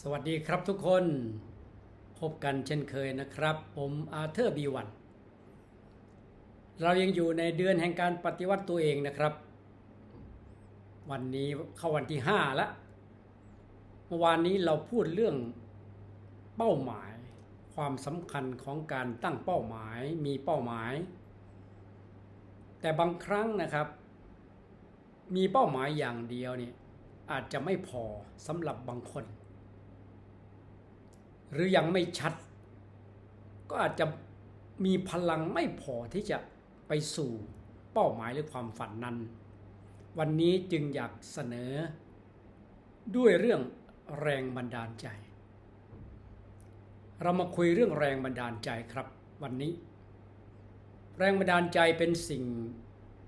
สวัสดีครับทุกคน พบกันเช่นเคยนะครับ ผมอาเธอร์บีวัน เรายังอยู่ในเดือนแห่งการปฏิวัติตัวเองนะครับ วันนี้เข้าวันที่5แล้วเมื่อวานนี้เราพูดเรื่องเป้าหมาย ความสำคัญของการตั้งเป้าหมายมีเป้าหมาย แต่บางครั้งนะครับ มีเป้าหมายอย่างเดียวเนี่ยอาจจะไม่พอสำหรับบางคน หรือยังไม่ชัด ก็อาจจะมีพลังไม่พอที่จะไปสู่เป้าหมายหรือความฝันนั้น วันนี้จึงอยากเสนอ ด้วยเรื่องแรงบันดาลใจ เรามาคุยเรื่องแรงบันดาลใจครับวันนี้ แรงบันดาลใจเป็นสิ่ง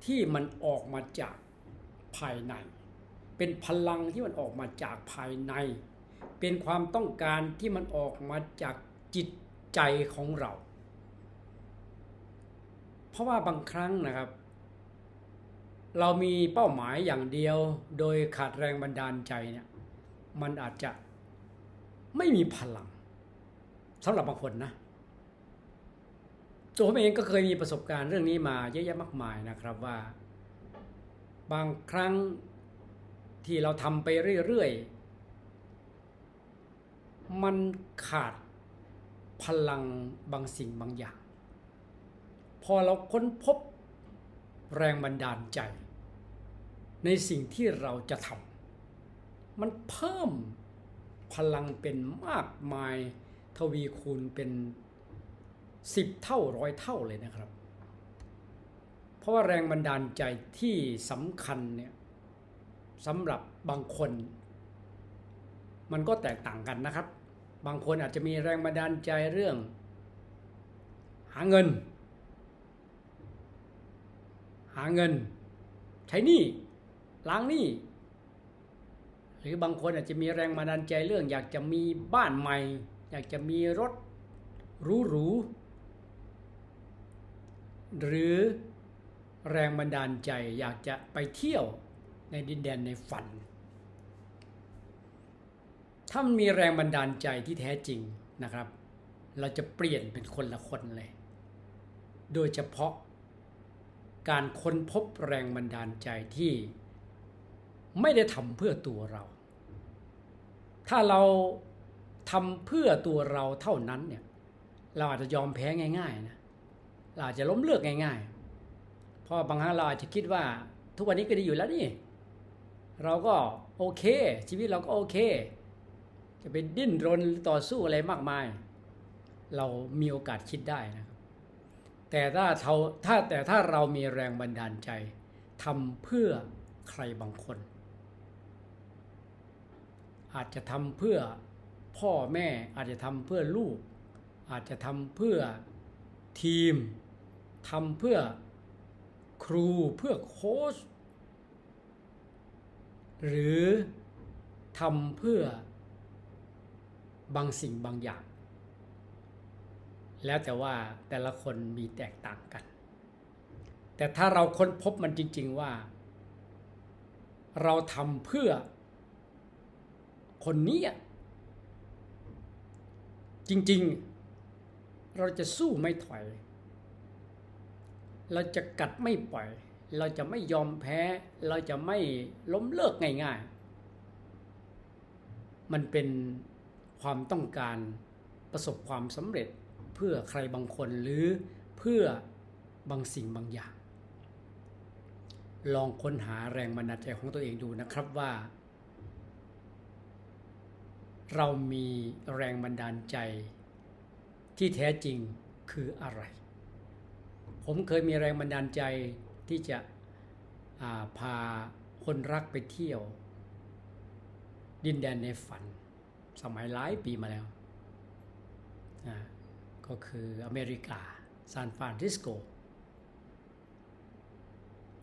ที่มันออกมาจากภายใน เป็นพลังที่มันออกมาจากภายใน เป็นความต้องการที่มันออกมาจากจิตใจของเรา เพราะว่าบางครั้งนะครับ เรามีเป้าหมายอย่างเดียว โดยขาดแรงบันดาลใจเนี่ยมันอาจจะไม่มีพลังสำหรับบางคนนะตัวผมเองก็เคยมีประสบการณ์เรื่องนี้มาเยอะแยะมากมายนะครับว่า บางครั้งที่เราทำไปเรื่อยๆ มันขาดพลังบางสิ่งบางอย่าง พอเราค้นพบแรงบันดาลใจ ในสิ่งที่เราจะทำมันเพิ่มพลังเป็นมากมายทวีคูณเป็นสิบเท่าร้อยเท่าเลยนะครับ เพราะว่าแรงบันดาลใจที่สำคัญเนี่ยสำหรับบางคน มันก็แตกต่างกันนะครับ บางคนอาจจะมีแรงบันดาลใจเรื่อง หาเงิน หาเงิน ใช้หนี้ล้างหนี้หรือบางคนอาจจะมีแรงบันดาลใจเรื่อง อยากจะมีบ้านใหม่ อยากจะมีรถหรูๆหรือแรงบันดาลใจอยากจะไปเที่ยวในดินแดนในฝัน ถ้ามันมีแรงบันดาลใจที่แท้จริงนะครับ เราจะเปลี่ยนเป็นคนละคนเลย โดยเฉพาะการค้นพบแรงบันดาลใจที่ไม่ได้ทำเพื่อตัวเรา ถ้าเราทำเพื่อตัวเราเท่านั้นเนี่ย เราอาจจะยอมแพ้ง่ายๆนะเราอาจจะล้มเลิกง่ายๆ เพราะบางครั้งเราอาจจะคิดว่าทุกวันนี้ก็ดีอยู่แล้วนี่ เราก็โอเค ชีวิตเราก็โอเค จะไปดิ้นรนต่อสู้อะไรมากมาย เรามีโอกาสคิดได้นะครับแต่ถ้าเราถ้าแต่ถ้าเรามีแรงบันดาลใจทำเพื่อใครบางคน อาจจะทำเพื่อพ่อแม่อาจจะทำเพื่อลูก อาจจะทำเพื่อทีมทำเพื่อครูเพื่อโค้ชหรือทำเพื่อ บางสิ่งบางอย่าง แล้วแต่ว่าแต่ละคนมีแตกต่างกัน แต่ถ้าเราค้นพบมันจริง ๆว่า เราทำเพื่อคนนี้จริง ๆ เราจะสู้ไม่ถอย เราจะกัดไม่ปล่อย เราจะไม่ยอมแพ้ เราจะไม่ล้มเลิกง่าย ๆ มันเป็น ความต้องการประสบความสำเร็จเพื่อใครบางคนหรือเพื่อบางสิ่งบางอย่าง ลองค้นหาแรงบันดาลใจของตัวเองดูนะครับว่า เรามีแรงบันดาลใจที่แท้จริงคืออะไร ผมเคยมีแรงบันดาลใจที่จะาพาคนรักไปเที่ยว ดินแดนในฝัน สมัยหลายปีมาแล้วนะก็คืออเมริกาซานฟรานซิสโก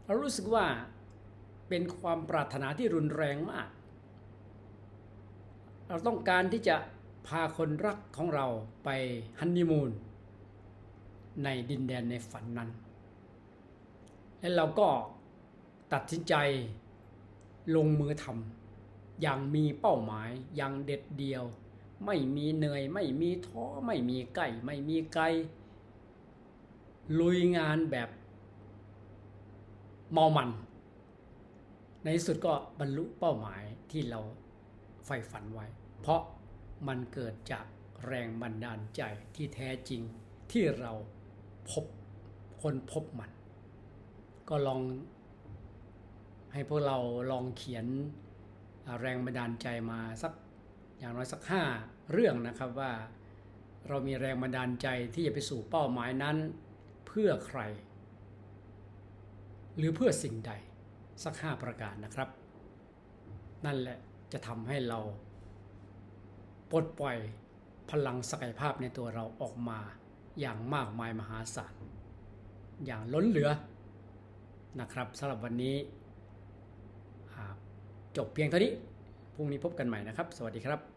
เรารู้สึกว่าเป็นความปรารถนาที่รุนแรงมาก เราต้องการที่จะพาคนรักของเราไปฮันนีมูนในดินแดนในฝันนั้น และเราก็ตัดสินใจลงมือทำ อย่างมีเป้าหมายอย่างเด็ดเดียว ไม่มีเหนื่อยไม่มีท้อไม่มีใกล้ไม่มีไกลลุยงานแบบเมามัน ในที่สุดก็บรรลุเป้าหมายที่เราใฝ่ฝันไว้ เพราะมันเกิดจากแรงบันดาลใจที่แท้จริงที่เราพบคนพบมัน ก็ลองให้พวกเราลองเขียน แรงบันดาลใจมาสักอย่างน้อยสักห้าเรื่องนะครับว่าเรามีแรงบันดาลใจที่จะไปสู่เป้าหมายนั้น เพื่อใคร หรือเพื่อสิ่งใดสักห้าประการนะครับ นั่นแหละจะทำให้เราปลดปล่อยพลังศักยภาพในตัวเราออกมาอย่างมากมายมหาศาลอย่างล้นเหลือนะครับสำหรับวันนี้ จบเพียงเท่านี้พรุ่งนี้พบกันใหม่นะครับ สวัสดีครับ